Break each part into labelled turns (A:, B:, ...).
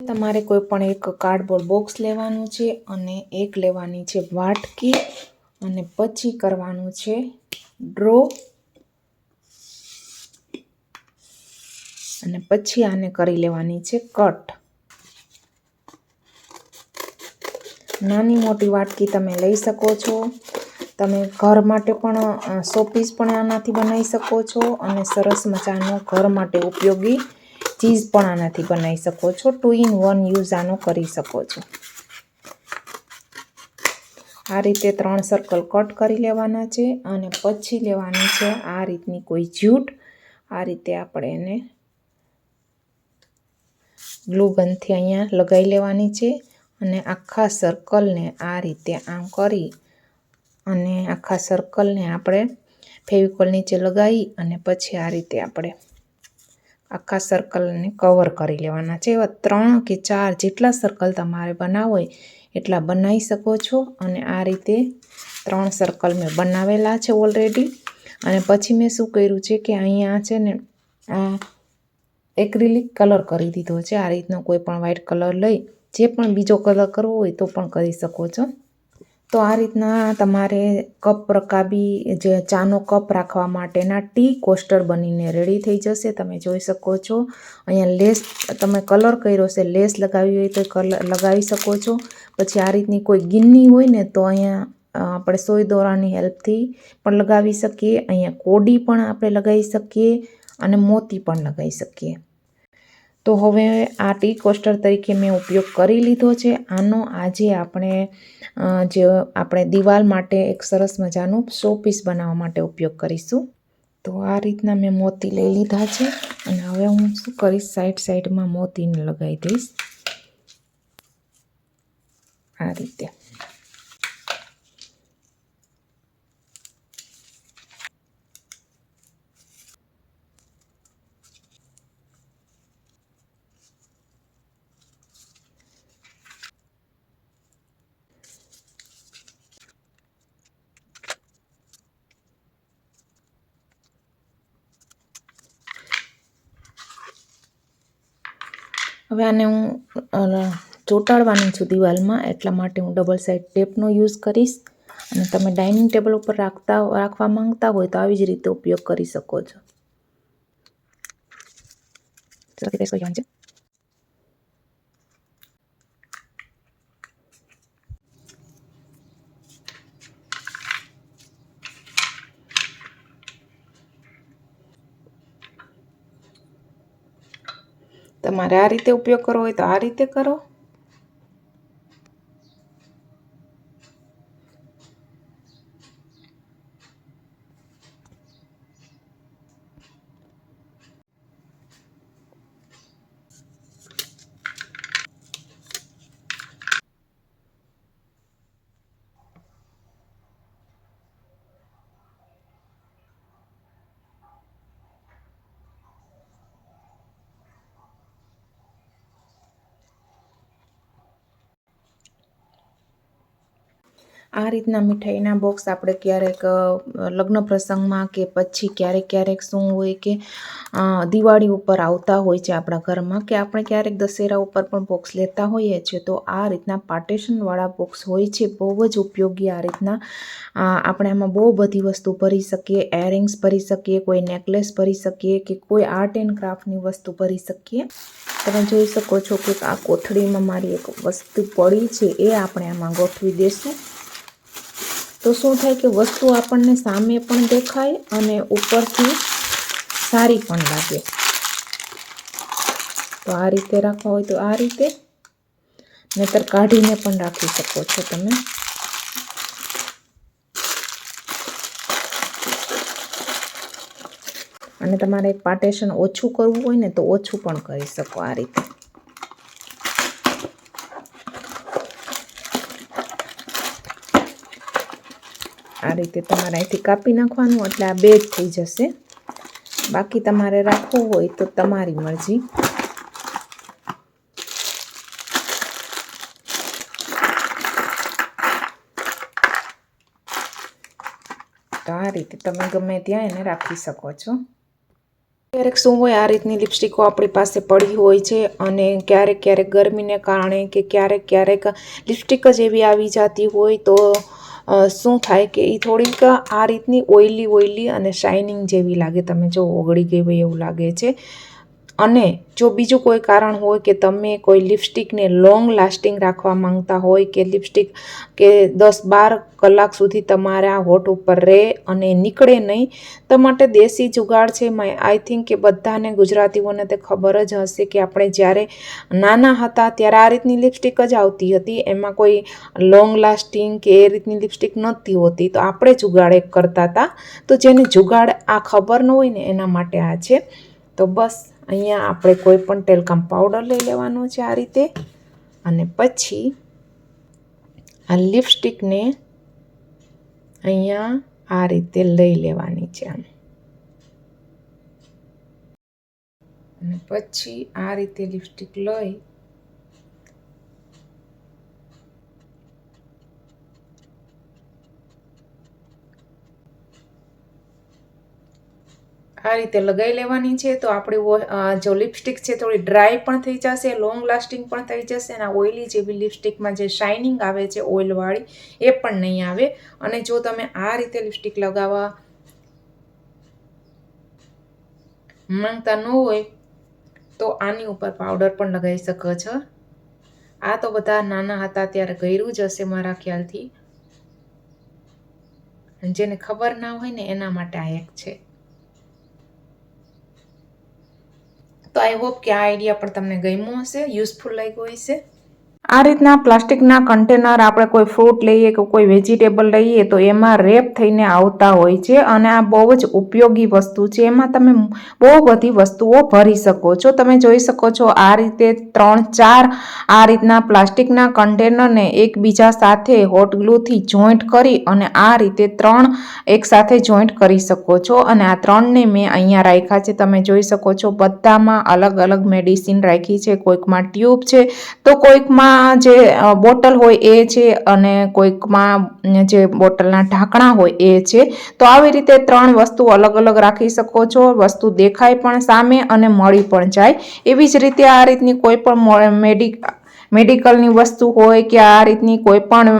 A: તમારે કોઈ પણ એક કાર્ડબોર્ડ બોક્સ લેવાનું છે અને એક લેવાની છે વાટકી અને પછી કરવાનું છે ડ્રો અને પછી આને કરી લેવાની છે કટ નાની મોટી વાટકી તમે લઈ શકો છો. તમે ઘર માટે પણ શોપીસ પણ આનાથી બનાવી શકો છો અને સરસ મજાનો ઘર માટે ઉપયોગી ચીઝ પણ આનાથી બનાવી શકો. છો ટુ ઇન વન યુઝ આનો કરી શકો છો. આ રીતે ત્રણ સર્કલ કટ કરી લેવાના છે અને પછી લેવાની છે આ રીતની કોઈ જ્યુટ આ રીતે આપણે એને ગ્લુ ગનથી અહીંયા લગાવી લેવાની છે અને આખા સર્કલને આ રીતે આમ કરી અને આખા સર્કલને આપણે ફેવિકોલ નીચે લગાવી અને પછી આ રીતે આપણે આખા સર્કલને કવર કરી લેવાના છે. એવા ત્રણ કે ચાર જેટલા સર્કલ તમારે બનાવો એટલા બનાવી શકો છો અને આ રીતે ત્રણ સર્કલ મેં બનાવેલા છે ઓલરેડી અને પછી મેં શું કર્યું છે કે અહીંયા છે ને આ એક્રિલિક કલર કરી દીધો છે. આ રીતનો કોઈ પણ વ્હાઇટ કલર લઈ, જે પણ બીજો કલર કરવો હોય તો પણ કરી શકો છો. તો આ રીતના તમારે કપ રકાબી, જે ચાનો કપ રાખવા માટેના ટી કોસ્ટર બનીને રેડી થઈ જશે. તમે જોઈ શકો છો. અહીંયા લેસ, તમે કલર કર્યો છે, લેસ લગાવી હોય તો કલર લગાવી શકો છો. પછી આ રીતની કોઈ ગિન્ની હોય ને તો અહીંયા આપણે સોય દોરાની હેલ્પથી પણ લગાવી શકીએ. અહીંયા કોડી પણ આપણે લગાવી શકીએ અને મોતી પણ લગાવી શકીએ. તો હવે આ ટી કોસ્ટર તરીકે મેં ઉપયોગ કરી લીધો છે. આનો આજે આપણે જે આપણે દિવાલ માટે એક સરસ મજાનું શો પીસ બનાવવા માટે ઉપયોગ કરીશું. તો આ રીતના મેં મોતી લઈ લીધા છે અને હવે હું શું કરીશ? સાઈડ સાઈડમાં મોતીને લગાવી દઈશ. આ રીતે. હવે આને હું ચોંટાડવાની છું દિવાલમાં, એટલા માટે હું ડબલ સાઇડ ટેપનો યુઝ કરીશ. અને તમે ડાઇનિંગ ટેબલ ઉપર રાખતા, રાખવા માંગતા હોય તો આવી જ રીતે ઉપયોગ કરી શકો છો. તમારે આ રીતે ઉપયોગ કરવો હોય તો આ રીતે કરો. આ રીતના મીઠાઈના બોક્સ આપણે ક્યારેક લગ્ન પ્રસંગમાં કે પછી ક્યારેક ક્યારેક શું હોય કે દિવાળી ઉપર આવતા હોય છે આપણા ઘરમાં કે આપણે ક્યારેક દશેરા ઉપર પણ બોક્સ લેતા હોઈએ છીએ, તો આ રીતના પાર્ટેશનવાળા બોક્સ હોય છે, બહુ જ ઉપયોગી આ રીતના. આપણે એમાં બહુ બધી વસ્તુ ભરી શકીએ એરિંગ્સ ભરી શકીએ, કોઈ નેકલેસ ભરી શકીએ કે કોઈ આર્ટ એન્ડ ક્રાફ્ટની વસ્તુ ભરી શકીએ. તમે જોઈ શકો છો કે આ કોથળીમાં મારી એક વસ્તુ પડી છે, એ આપણે આમાં ગોઠવી દઈશું તો શું થાય કે વસ્તુ આપણને સામે પણ દેખાય અને ઉપરથી સારી પણ લાગે. તો આ રીતે રાખવા હોય તો આ રીતે. નહીતર કાઢીને પણ રાખી શકો છો તમે. અને તમારે પાર્ટેશન ઓછું કરવું હોય ને તો ઓછું પણ કરી શકો આ રીતે. આ રીતે તમારે અહીંથી કાપી નાખવાનું, એટલે આ બેડ થઈ જશે. બાકી તમારે રાખવું હોય તો તમારી મરજી. તો આ રીતે તમે ગમે ત્યાં એને રાખી શકો છો. ક્યારેક શું હોય, આ રીતની લિપસ્ટિકો આપણી પાસે પડી હોય છે અને ક્યારેક ક્યારેક ગરમીને કારણે કે ક્યારેક ક્યારેક લિપસ્ટિક જ એવી આવી જતી હોય તો શું થાય કે એ થોડીક આ રીતની ઓઇલી ઓઇલી અને શાઇનિંગ જેવી લાગે. તમે જો ઓગળી ગઈ હોય એવું લાગે છે. અને જો બીજું કોઈ કારણ હોય કે તમે કોઈ લિપસ્ટિકને લોંગ લાસ્ટિંગ રાખવા માંગતા હોય કે લિપસ્ટિક કે દસ બાર કલાક સુધી તમારા હોઠ ઉપર રહે અને નીકળે નહીં, તો માટે દેશી જુગાડ છે. આઈ થિંક કે બધાને ગુજરાતીઓને તે ખબર જ હશે કે આપણે જ્યારે નાના હતા ત્યારે આ રીતની લિપસ્ટિક જ આવતી હતી. એમાં કોઈ લોંગ લાસ્ટિંગ કે એ રીતની લિપસ્ટિક નહોતી હોતી. તો આપણે જુગાડ એક કરતા હતા. તો જેને જુગાડ આ ખબર ન હોય ને એના માટે આ છે. તો બસ. અહીંયા આપણે કોઈ પણ ટેલકમ પાવડર લઈ લેવાનો છે આ રીતે. અને પછી આ લિપસ્ટિકને અહીંયા આ રીતે લઈ લેવાની છે આમ. અને પછી આ રીતે લિપસ્ટિક લઈ આ રીતે લગાવી લેવાની છે, તો આપણી જો લિપસ્ટિક છે, થોડી ડ્રાય પણ થઈ જશે લોંગ લાસ્ટિંગ પણ થઈ જશે અને ઓઇલી જેવી લિપસ્ટિકમાં જે શાઇનિંગ આવે છે ઓઇલવાળી એ પણ નહીં આવે. અને જો તમે આ રીતે લિપસ્ટિક લગાવવા માંગતા ન હોય, તો આની ઉપર પાવડર પણ લગાવી શકો છો. આ તો બધા નાના હતા, ત્યારે ગયરું જ હશે મારા ખ્યાલથી. જેને ખબર ના હોય ને, એના માટે આ એક છે. તો આઈ હોપ કે આ આઈડિયા પણ તમને ગમ્યો હશે યુઝફુલ લાગ્યો હશે. આ રીતના પ્લાસ્ટિકના કન્ટેનર આપણે કોઈ ફ્રૂટ લઈએ કે કોઈ વેજીટેબલ લઈએ તો એમાં રેપ થઈને આવતા હોય છે અને આ બહુ જ ઉપયોગી વસ્તુ છે. એમાં તમે બહુ બધી વસ્તુઓ ભરી શકો છો. તમે જોઈ શકો છો આ રીતે ત્રણ ચાર આ રીતના પ્લાસ્ટિકના કન્ટેનરને એકબીજા સાથે હોટ ગ્લુથી જોઈન્ટ કરી અને આ રીતે ત્રણ એકસાથે જોઈન્ટ કરી શકો છો. અને આ ત્રણને મેં અહીંયા રાખ્યા છે. તમે જોઈ શકો છો બધામાં અલગ અલગ મેડિસિન રાખી છે. કોઈકમાં ટ્યુબ છે. તો કોઈકમાં જે બોટલ હોય એ છે અને કોઈકમાં જે બોટલના ઢાંકણા હોય એ છે. તો આવી રીતે ત્રણ વસ્તુ અલગ અલગ રાખી શકો છો. વસ્તુ દેખાય પણ સામે અને મળી પણ જાય. એવી જ રીતે આ રીતની કોઈ પણ મેડિક, મેડિકલની વસ્તુ હોય કે આ રીતની કોઈ પણ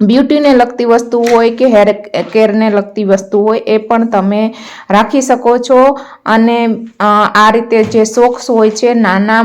A: બ્યુટીને લગતી વસ્તુ હોય કે હેર કેરને લગતી વસ્તુ હોય એ પણ તમે રાખી શકો છો. અને આ રીતે જે સોક્સ હોય છે, નાના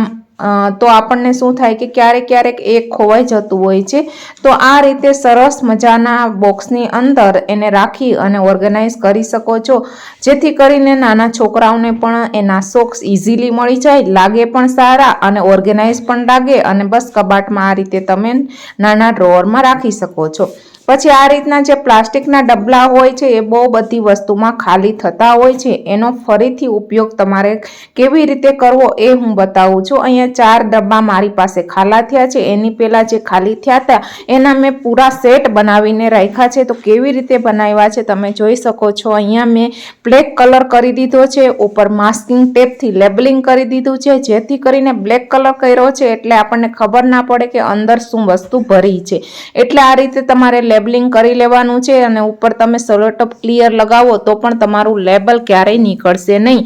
A: તો આપણને શું થાય કે ક્યારેક ક્યારેક એ ખોવાઈ જતું હોય છે. તો આ રીતે સરસ મજાના બોક્સની અંદર એને રાખી અને ઓર્ગેનાઇઝ કરી શકો છો. જેથી કરીને નાના છોકરાઓને પણ એના સોક્સ ઇઝીલી મળી જાય, લાગે પણ સારા અને ઓર્ગેનાઇઝ પણ લાગે અને બસ કબાટમાં આ રીતે તમે નાના ડ્રોવરમાં રાખી શકો છો. પછી આ રીતના જે પ્લાસ્ટિકના ડબલા હોય છે, એ બહુ બધી વસ્તુમાં ખાલી થતા હોય છે. એનો ફરીથી ઉપયોગ તમારે કેવી રીતે કરવો એ હું બતાવું છું. અહીંયા ચાર ડબ્બા મારી પાસે ખાલા થયા છે. એની પહેલાં જે ખાલી થયા હતા, એના મેં પૂરા સેટ બનાવીને રાખ્યા છે. તો કેવી રીતે બનાવ્યા છે તમે જોઈ શકો છો. અહીંયા મેં બ્લેક કલર કરી દીધો છે, ઉપર માસ્કિંગ ટેપથી લેબલિંગ કરી દીધું છે. જેથી કરીને બ્લેક કલર કર્યો છે, એટલે આપણને ખબર ના પડે કે અંદર શું વસ્તુ ભરી છે. એટલે આ રીતે તમારે લેબલિંગ કરી લેવાનું છે અને ઉપર તમે સલોટપ ક્લિયર લગાવો તો પણ તમારું લેબલ ક્યારેય નીકળશે નહીં.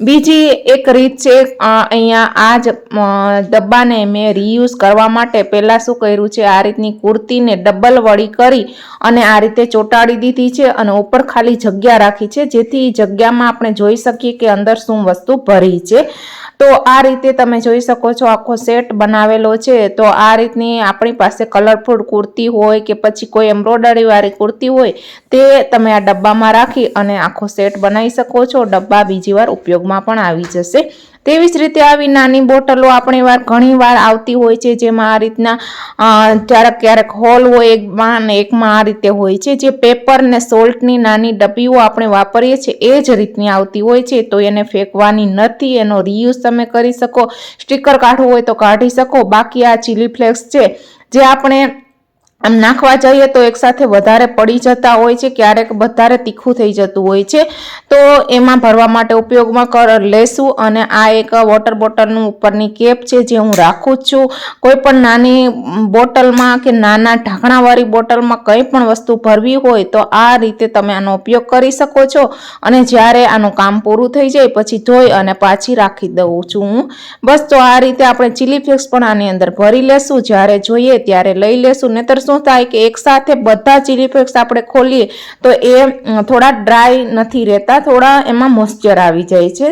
A: બીજી એક રીત છે અહીંયા આ જ ડબ્બાને મેં રીયુઝ કરવા માટે પહેલાં શું કર્યું છે, આ રીતની કુર્તીને ડબલ વળી કરી અને આ રીતે ચોંટાડી દીધી છે અને ઉપર ખાલી જગ્યા રાખી છે, જેથી જગ્યામાં આપણે જોઈ શકીએ કે અંદર શું વસ્તુ ભરી છે. તો આ રીતે તમે જોઈ શકો છો, આખો સેટ બનાવેલો છે. તો આ રીતની આપણી પાસે કલરફુલ કુર્તી હોય કે પછી કોઈ એમ્બ્રોડરીવાળી કુર્તી હોય, તે તમે આ ડબ્બામાં રાખી અને આખો સેટ બનાવી શકો છો, ડબ્બા બીજી વાર ઉપયોગમાં પણ આવી જશે. તેવી જ રીતે આવી નાની બોટલો આપણે વાર ઘણી વાર આવતી હોય છે, જેમાં આ રીતના ક્યારેક ક્યારેક હોલ હોય એકમાં અને એકમાં આ રીતે હોય છે. જે પેપર ને સોલ્ટની નાની ડબ્બીઓ આપણે વાપરીએ છીએ, એ જ રીતની આવતી હોય છે. તો એને ફેંકવાની નથી, એનો રીયુઝ તમે કરી શકો. સ્ટીકર કાઢવું હોય તો કાઢી શકો. બાકી આ ચીલી ફ્લેક્સ છે, જે આપણે આમ નાખવા જઈએ તો એકસાથે વધારે પડી જતા હોય છે, ક્યારેક વધારે તીખું થઈ જતું હોય છે. તો એમાં ભરવા માટે ઉપયોગમાં કર લેશું અને આ એક વોટર બોટલનું ઉપરની કેપ છે જે હું રાખું છું. કોઈ પણ નાની બોટલમાં કે નાના ઢાંકણાવાળી બોટલમાં કંઈ પણ વસ્તુ ભરવી હોય તો આ રીતે તમે આનો ઉપયોગ કરી શકો છો. અને જ્યારે આનું કામ પૂરું થઈ જાય પછી ધોઈ અને પાછી રાખી દઉં છું હું. બસ તો આ રીતે આપણે ચીલી ફ્લેક્સ પણ આની અંદર ભરી લેશું. જ્યારે જોઈએ ત્યારે લઈ લેશું. નહીતર શું થાય કે એકસાથે બધા ચીલી ફ્લેક્સ આપણે ખોલીએ, તો એ થોડા ડ્રાય નથી રહેતા, થોડા એમાં મોઇસ્ચર આવી જાય છે.